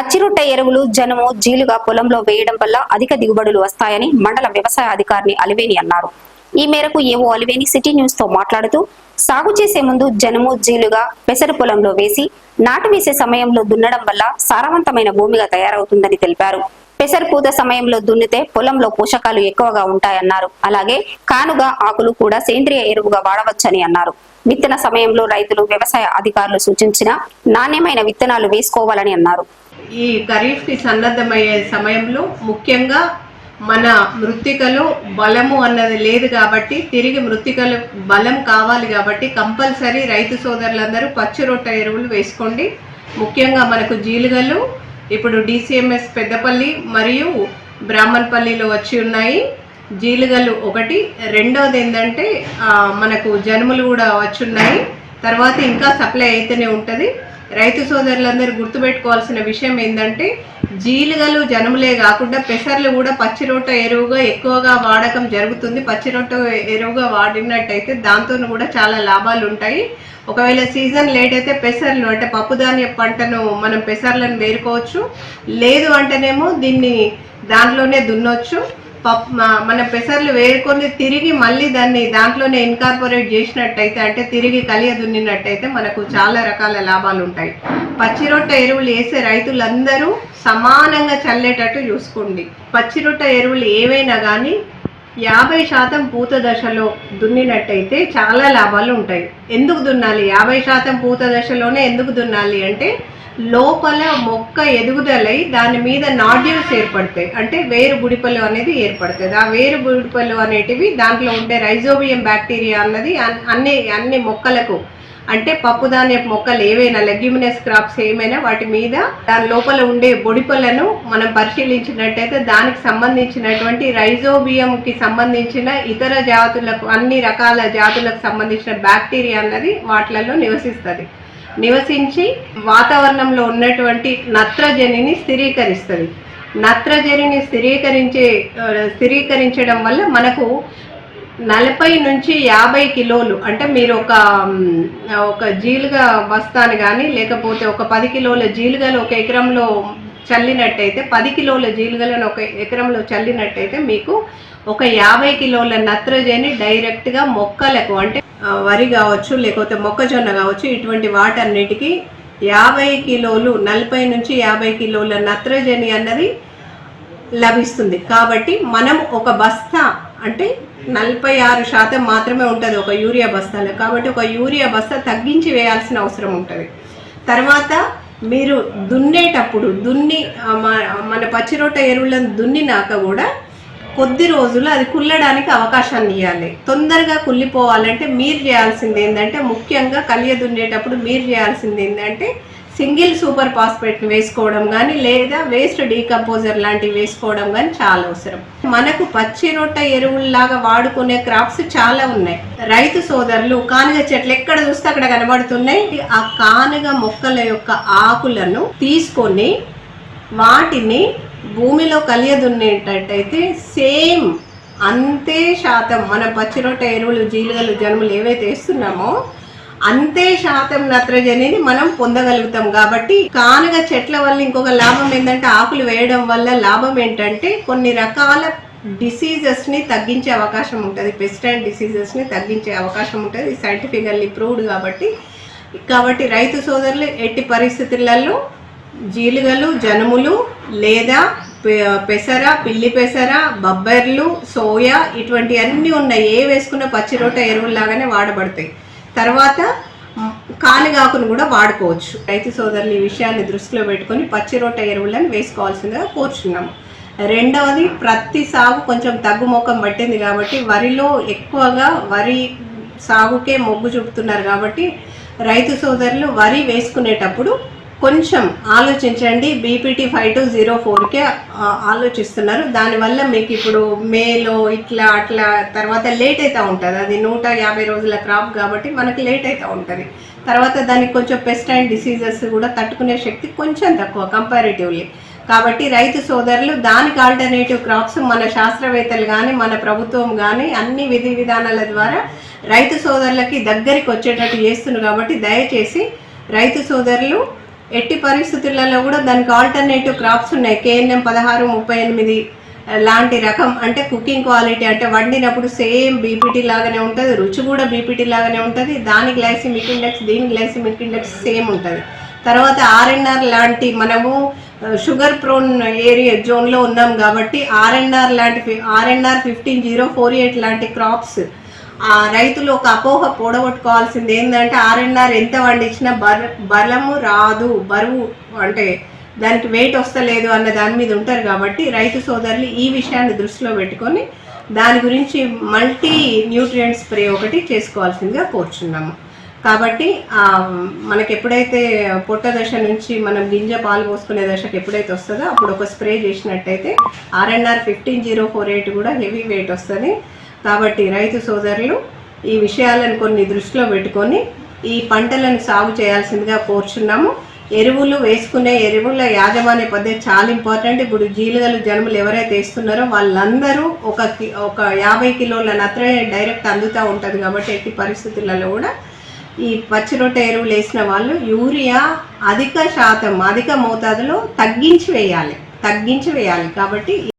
పచ్చిరొట్ట ఎరువులు జనము జీలుగా పొలంలో వేయడం వల్ల అధిక దిగుబడులు వస్తాయని మండల వ్యవసాయ అధికారిని అలివేని అన్నారు. ఈ మేరకు ఏవో అలివేని సిటీ న్యూస్తో మాట్లాడుతూ సాగు చేసే ముందు జనుము జీలుగా పెసరు పొలంలో వేసి నాటు వేసే సమయంలో దున్నడం వల్ల సారవంతమైన భూమిగా తయారవుతుందని తెలిపారు. పెసరపూత సమయంలో దున్నితే పొలంలో పోషకాలు ఎక్కువగా ఉంటాయన్నారు. అలాగే కానుగ ఆకులు కూడా సేంద్రియ ఎరువుగా వాడవచ్చని అన్నారు. విత్తన సమయంలో రైతులు వ్యవసాయ అధికారులు సూచించిన నాణ్యమైన విత్తనాలు వేసుకోవాలని అన్నారు. ఈ ఖరీఫ్కి సన్నద్ధమయ్యే సమయంలో ముఖ్యంగా మన మృత్తికలో బలము అన్నది లేదు కాబట్టి తిరిగి మృత్తికలు బలం కావాలి కాబట్టి కంపల్సరీ రైతు సోదరులందరూ పచ్చి రొట్ట ఎరువులు వేసుకోండి. ముఖ్యంగా మనకు జీలుగలు ఇప్పుడు డిసిఎంఎస్ పెద్దపల్లి మరియు బ్రాహ్మణపల్లిలో వచ్చి ఉన్నాయి. జీలుగలు ఒకటి. రెండవది ఏంటంటే మనకు జనుములు కూడా వచ్చి ఉన్నాయి. తర్వాత ఇంకా సప్లై అయితేనే ఉంటుంది. రైతు సోదరులందరూ గుర్తుపెట్టుకోవాల్సిన విషయం ఏంటంటే జీలుగలు జనములే కాకుండా పెసర్లు కూడా పచ్చి రొట్ట ఎరువుగా ఎక్కువగా వాడకం జరుగుతుంది. పచ్చి రొట్ట ఎరువుగా వాడినట్టయితే దాంతో కూడా చాలా లాభాలు ఉంటాయి. ఒకవేళ సీజన్ లేట్ అయితే పెసర్లు అంటే పప్పుధాన్య పంటను మనం పెసర్లను వేరుకోవచ్చు. లేదు అంటేనేమో దీన్ని దాంట్లోనే దున్నొచ్చు. మన పెసర్లు వేరుకొని తిరిగి మళ్ళీ దాన్ని దాంట్లోనే ఇన్కార్పొరేట్ చేసినట్టయితే అంటే తిరిగి కలియ దున్నినట్టయితే మనకు చాలా రకాల లాభాలు ఉంటాయి. పచ్చిరొట్ట ఎరువులు వేసే రైతులందరూ సమానంగా చల్లేటట్టు చూసుకోండి. పచ్చిరొట్ట ఎరువులు ఏవైనా కానీ యాభై శాతం పూత దశలో దున్నినట్టయితే చాలా లాభాలు ఉంటాయి. ఎందుకు దున్నాలి? యాభై శాతం పూత దశలోనే ఎందుకు దున్నాలి అంటే లోపల మొక్క ఎదుగుదలై దాని మీద నాడ్యూల్స్ ఏర్పడతాయి. అంటే వేరు బుడిపలు అనేది ఏర్పడుతుంది ఆ వేరు బుడిపలు అనేటివి దాంట్లో ఉండే రైజోబియం బ్యాక్టీరియా అన్నది అన్- అన్ని అన్ని మొక్కలకు అంటే పప్పుధాన్యపు మొక్కలు ఏవైనా లెగ్యూమినస్ క్రాప్స్ ఏమైనా వాటి మీద దాని లోపల ఉండే బొడిపలను మనం పరిశీలించినట్టయితే దానికి సంబంధించినటువంటి రైజోబియంకి సంబంధించిన ఇతర జాతులకు అన్ని రకాల జాతులకు సంబంధించిన బ్యాక్టీరియా అన్నది వాటిలలో నివసిస్తుంది. నివసించి వాతావరణంలో ఉన్నటువంటి నత్రజనిని స్థిరీకరిస్తుంది. నత్రజనిని స్థిరీకరించే స్థిరీకరించడం వల్ల మనకు నలభై నుంచి యాభై కిలోలు అంటే మీరు ఒక ఒక జీలుగా బస్తాను కానీ లేకపోతే ఒక పది కిలోల జీలుగలు ఒక ఎకరంలో చల్లినట్టయితే పది కిలోల జీలుగలను ఒక ఎకరంలో చల్లినట్టయితే మీకు ఒక యాభై కిలోల నత్రజని డైరెక్ట్గా మొక్కలకు అంటే వరి కావచ్చు లేకపోతే మొక్కజొన్న కావచ్చు ఇటువంటి వాటన్నిటికీ యాభై కిలోలు నలభై నుంచి యాభై కిలోల నత్రజని అన్నది లభిస్తుంది. కాబట్టి మనం ఒక బస్తా అంటే నలభై ఆరు శాతం మాత్రమే ఉంటుంది ఒక యూరియా బస్తాలో. కాబట్టి ఒక యూరియా బస్తా తగ్గించి వేయాల్సిన అవసరం ఉంటుంది. తర్వాత మీరు దున్నేటప్పుడు దున్ని మన పచ్చిరొట్ట ఎరువులను దున్నినాక కూడా కొద్ది రోజులు అది కుల్లడానికి అవకాశాన్ని ఇవ్వాలి తొందరగా కుళ్ళిపోవాలంటే మీరు చేయాల్సింది ఏంటంటే ముఖ్యంగా కలియ దున్నేటప్పుడు మీరు చేయాల్సింది ఏంటంటే సింగిల్ సూపర్ ఫాస్ఫేట్ వేసుకోవడం కానీ లేదా వేస్ట్ డీకంపోజర్ లాంటివి వేసుకోవడం కానీ చాలా అవసరం. మనకు పచ్చి రొట్ట ఎరువుల్లాగా వాడుకునే క్రాప్స్ చాలా ఉన్నాయి. రైతు సోదరులు కానుగ చెట్లు ఎక్కడ చూస్తే అక్కడ కనబడుతున్నాయి. ఆ కానుగ మొక్కల యొక్క ఆకులను తీసుకొని వాటిని భూమిలో కలియదున్నేటట్టయితే సేమ్ అంతే శాతం మన పచ్చిరొట్ట ఎరువులు జీలుగలు జనుములు ఏవైతే వేస్తున్నామో అంతే శాతం నత్రజనిని మనం పొందగలుగుతాం. కాబట్టి కానుగ చెట్ల వల్ల ఇంకొక లాభం ఏంటంటే ఆకులు వేయడం వల్ల లాభం ఏంటంటే కొన్ని రకాల డిసీజెస్ని తగ్గించే అవకాశం ఉంటుంది. పెస్టైన్ డిసీజెస్ని తగ్గించే అవకాశం ఉంటుంది. సైంటిఫికల్లీ ప్రూవ్డ్ కాబట్టి. కాబట్టి రైతు సోదరులు ఎట్టి పరిస్థితులలో జీలుగలు జనుములు లేదా పె- పెసర పిల్లి పెసర బొబ్బర్లు సోయా ఇటువంటి అన్నీ ఉన్నాయి. ఏ వేసుకున్న పచ్చిరొట్ట ఎరువుల్లాగానే వాడబడతాయి. తర్వాత మ్, కానిగాకును కూడా వాడుకోవచ్చు. రైతు సోదరులు ఈ విషయాన్ని దృష్టిలో పెట్టుకొని పచ్చి పచ్చిరొట్ట ఎరువులను వేసుకోవాల్సిందిగా కోరుచున్నాము. రెండవది ప్రతి సాగు కొంచెం తగ్గుముఖం పట్టింది కాబట్టి వరిలో ఎక్కువగా వరి సాగుకే మొగ్గు చూపుతున్నారు కాబట్టి రైతు సోదరులు వరి వేసుకునేటప్పుడు కొంచెం ఆలోచించండి. బీపీటీ ఫైవ్ టు జీరో ఫోర్కే ఆలోచిస్తున్నారు. దానివల్ల మీకు ఇప్పుడు మేలో ఇట్లా అట్లా తర్వాత లేట్ అవుతూ ఉంటుంది. అది నూట యాభై రోజుల క్రాప్ కాబట్టి మనకి లేట్ అవుతూ ఉంటుంది. తర్వాత దానికి కొంచెం పెస్ట్ అండ్ డిసీజెస్ కూడా తట్టుకునే శక్తి కొంచెం తక్కువ కంపారిటివ్లీ కాబట్టి రైతు సోదరులు దానికి ఆల్టర్నేటివ్ క్రాప్స్ మన శాస్త్రవేత్తలు కానీ మన ప్రభుత్వం కానీ అన్ని విధి విధానాల ద్వారా రైతు సోదరులకి దగ్గరికి వచ్చేటట్టు చేస్తున్నారు. కాబట్టి దయచేసి రైతు సోదరులు ఎట్టి పరిస్థితులలో కూడా దానికి ఆల్టర్నేటివ్ క్రాప్స్ ఉన్నాయి. కేఎన్ఎం పదహారు ముప్పై ఎనిమిది లాంటి రకం అంటే కుకింగ్ క్వాలిటీ అంటే వండినప్పుడు సేమ్ బీపీటీ లాగానే ఉంటుంది. రుచి కూడా బీపీటీ లాగానే ఉంటుంది. దాని గ్లైసిమిక్ ఇండెక్స్ దీని గ్లైసిమిక్ ఇండెక్స్ సేమ్ ఉంటుంది. తర్వాత ఆర్ఎన్ఆర్ లాంటి మనము షుగర్ ప్రోన్ ఏరియా జోన్లో ఉన్నాం కాబట్టి ఆర్ఎన్ఆర్ లాంటి RNR fifteen zero four eight లాంటి క్రాప్స్ రైతులు ఒక అపోహ పోడగొట్టుకోవాల్సింది ఏంటంటే ఆర్ఎన్ఆర్ ఎంత వండించినా బర్ బలము రాదు బరువు అంటే దానికి వెయిట్ వస్తలేదు అన్న దాని మీద ఉంటారు కాబట్టి రైతు సోదరులు ఈ విషయాన్ని దృష్టిలో పెట్టుకొని దాని గురించి మల్టీ న్యూట్రియంట్ స్ప్రే ఒకటి చేసుకోవాల్సిందిగా కోరుచున్నాము. కాబట్టి మనకి ఎప్పుడైతే పొట్ట దశ నుంచి మనం గింజ పాలు పోసుకునే దశకు ఎప్పుడైతే వస్తుందో అప్పుడు ఒక స్ప్రే చేసినట్టయితే RNR fifteen zero four eight కూడా హెవీ వెయిట్ వస్తుంది. కాబట్టి రైతు సోదరులు ఈ విషయాలను కొన్ని దృష్టిలో పెట్టుకొని ఈ పంటలను సాగు చేయాల్సిందిగా కోరుచున్నాము. ఎరువులు వేసుకునే ఎరువుల యాజమాన్య పద్ధతి చాలా ఇంపార్టెంట్. ఇప్పుడు జీలుగలు జనములు ఎవరైతే వేస్తున్నారో వాళ్ళందరూ ఒక కి- ఒక యాభై కిలోల నత్రజని డైరెక్ట్ అందుతూ ఉంటుంది కాబట్టి ఎట్టి పరిస్థితులలో కూడా ఈ పచ్చి రొట్టె ఎరువులు వేసిన వాళ్ళు యూరియా అధిక శాతం అధిక మోతాదులో తగ్గించి వేయాలి తగ్గించి వేయాలి కాబట్టి